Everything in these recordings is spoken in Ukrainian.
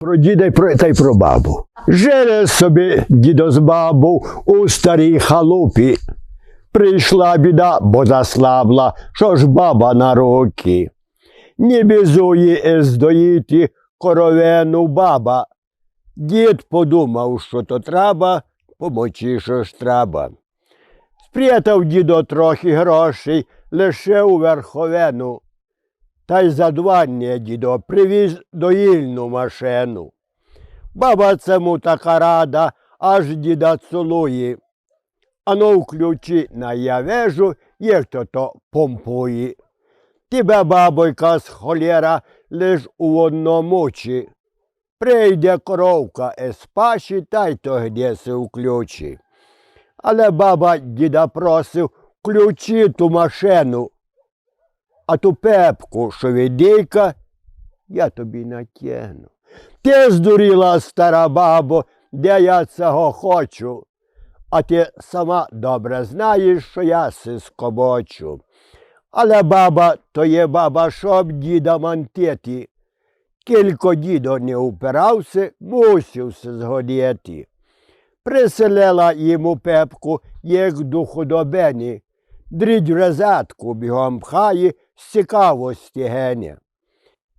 Про діда та й про бабу. Жили собі дідо з бабу у старій халупі. Прийшла біда, бо заслабла, що ж баба на руки. Ні бізує із доїти коровену баба. Дід подумав, що то треба, помочи, що ж треба. Спрятав дідо трохи грошей лише у верховену. Та й за два дідо привіз доїльну машину. Баба цьому така рада, аж діда цілує. Ано в ключі на я вежу, є хто то помпує. Тебе, бабойка, з холєра, лиш у одному. Прийде коровка із паші, та й то где се у ключі. Але баба діда просив ключі ту машину, а ту пепку, що відійка, я тобі натягну. Ти здуріла, стара бабо, де я цього хочу. А ти сама добре знаєш, що я си скобочу. Але баба то є баба, щоб діда мантеті. Кілько дідо не упирався, мусився згодіти. Приселила йому пепку, як до худобені, дрідь розетку бігом пхає, з цікавості гене.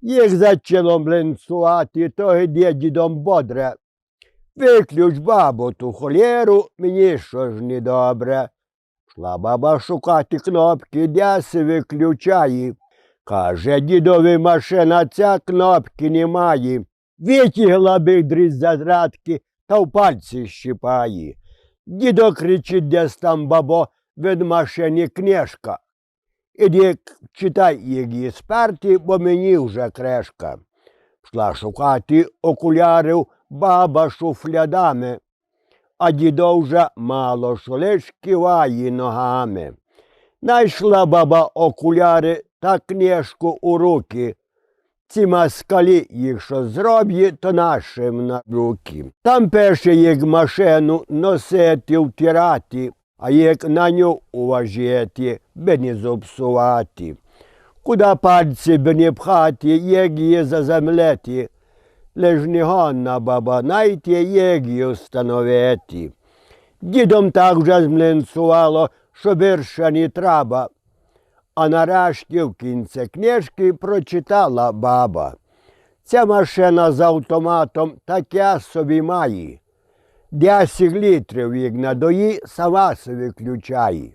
Їх зачало млинцувати, то где дідом бодре. Виключ бабу ту холєру, мені що ж недобре. Шла баба шукати кнопки, де се виключає. Каже, дідові машина, ця кнопки немає. Витягла дріз задратки та в пальці щипає. Дідо кричить десь там бабо від книжка. Іди читай її сперті, бо мені вже крешка. Пішла шукати окулярів баба шуфлядами, а дідо вже мало що лиш киває ногами. Найшла баба окуляри та книжку у руки. Ці маскалі їх що зроб'є, то нашим на руки. Там пише, як машину носити, втирати, а як на ню уважати, би не зопсувати. Куда пальці би не пхати, як її заземлети, лиш не гонна баба найти, як її встановити. Дідом так вже змлинцувало, що більше не треба. А нарешті в кінці книжки прочитала баба. Ця машина з автоматом таке собі має. 10 літрів їх надої, сама собі включає.